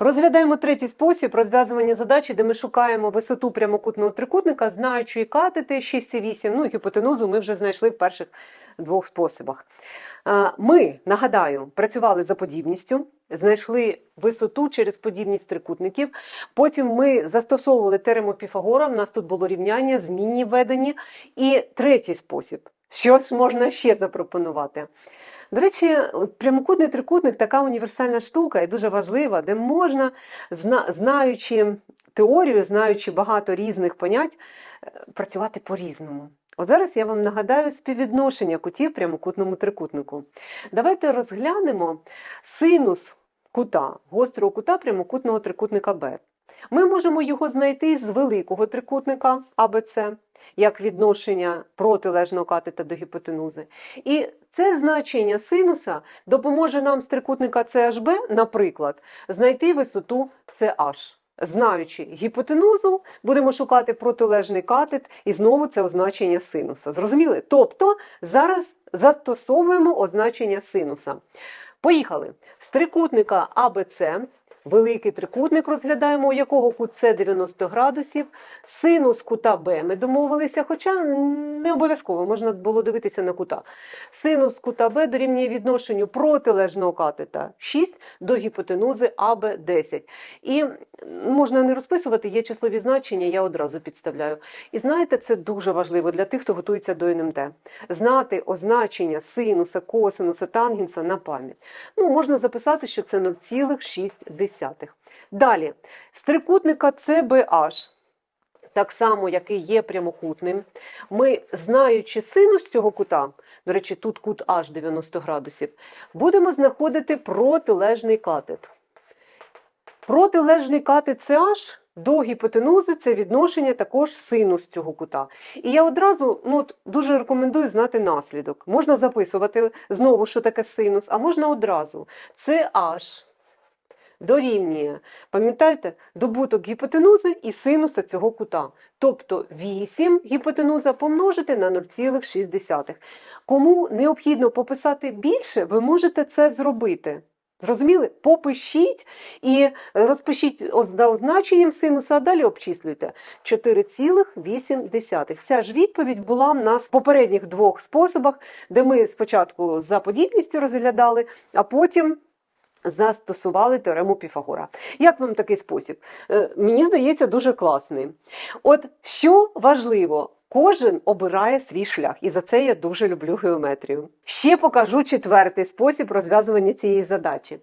Розглядаємо третій спосіб розв'язування задачі, де ми шукаємо висоту прямокутного трикутника, знаючи і катети 6 і 8, ну гіпотенузу ми вже знайшли в перших двох способах. Ми, нагадаю, працювали за подібністю, знайшли висоту через подібність трикутників. Потім ми застосовували теорему Піфагора, в нас тут було рівняння, змінні введені. І третій спосіб. Що ж можна ще запропонувати? До речі, прямокутний трикутник така універсальна штука і дуже важлива, де можна, знаючи теорію, знаючи багато різних понять, е, працювати по-різному. От зараз я вам нагадаю співвідношення кутів прямокутному трикутнику. Давайте розглянемо синус кута, гострого кута прямокутного трикутника Б. Ми можемо його знайти з великого трикутника АБЦ, як відношення протилежного катета до гіпотенузи. І це значення синуса допоможе нам з трикутника CHB, наприклад, знайти висоту CH. Знаючи гіпотенузу, будемо шукати протилежний катет, і знову це означення синуса. Зрозуміли? Тобто зараз застосовуємо означення синуса. Поїхали. З трикутника АБЦ, великий трикутник розглядаємо, у якого кут С 90 градусів, синус кута Б ми домовилися, хоча не обов'язково, можна було дивитися на кута. Синус кута Б дорівнює відношенню протилежного катета 6 до гіпотенузи АБ 10. І можна не розписувати, є числові значення, я одразу підставляю. І знаєте, це дуже важливо для тих, хто готується до НМТ. Знати означення синуса, косинуса, тангенса на пам'ять. Ну, можна записати, що це 0,6. Далі, з трикутника CBH, так само, який є прямокутним, ми, знаючи синус цього кута, до речі, тут кут H 90 градусів, будемо знаходити протилежний катет. Протилежний катет CH до гіпотенузи це відношення також синус цього кута. І я одразу ну, дуже рекомендую знати наслідок. Можна записувати знову, що таке синус, а можна одразу. CH дорівнює, пам'ятаєте, добуток гіпотенузи і синуса цього кута. Тобто 8 гіпотенуза помножити на 0,6. Кому необхідно пописати більше, ви можете це зробити. Зрозуміли? Попишіть і розпишіть за означенням синуса, а далі обчислюйте 4,8. Ця ж відповідь була в нас в попередніх двох способах, де ми спочатку за подібністю розглядали, а потім застосували теорему Піфагора. Як вам такий спосіб? Е, Мені здається, дуже класний. От що важливо, кожен обирає свій шлях, і за це я дуже люблю геометрію. Ще покажу четвертий спосіб розв'язування цієї задачі.